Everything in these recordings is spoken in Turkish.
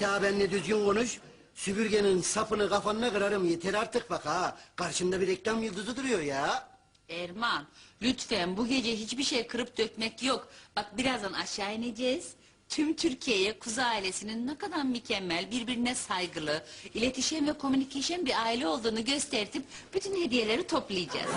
Git ha benimle düzgün konuş. Süpürgenin sapını kafanına kırarım yeter artık bak ha. Karşımda bir reklam yıldızı duruyor ya. Erman lütfen bu gece hiçbir şey kırıp dökmek yok. Bak birazdan aşağı ineceğiz. Tüm Türkiye'ye kuzu ailesinin ne kadar mükemmel, birbirine saygılı, iletişim ve komünikasyon bir aile olduğunu gösterip bütün hediyeleri toplayacağız.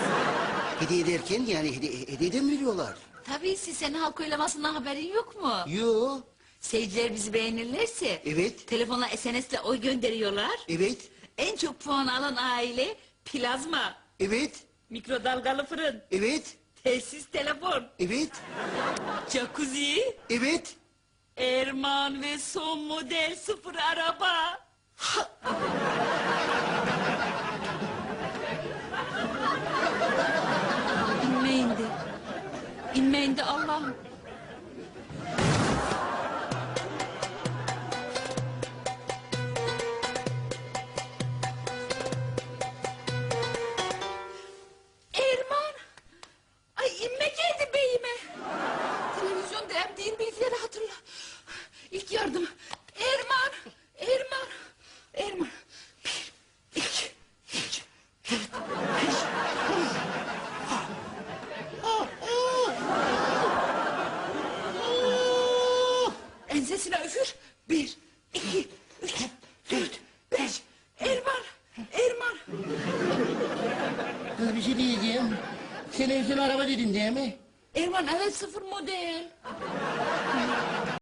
Hediye derken yani hediye, hediye de mi veriyorlar? Tabii siz senin halk oylamasından haberin yok mu? Yo. Seyirciler bizi beğenirlerse Evet. telefonla SNS'le oy gönderiyorlar. Evet. En çok puan alan aile plazma, Evet. mikrodalgalı fırın, Evet. tesis telefon, Evet. jacuzzi, Evet. Erman ve son model sıfır araba. İnmeyin de. İnmeyin de Allah'ım. Ensesine üfür. Bir, iki, üç, dört, beş. Erman. Erman. Kız bir şey diyeceğim. Televizyon araba dedin değil mi? Erman evet sıfır model.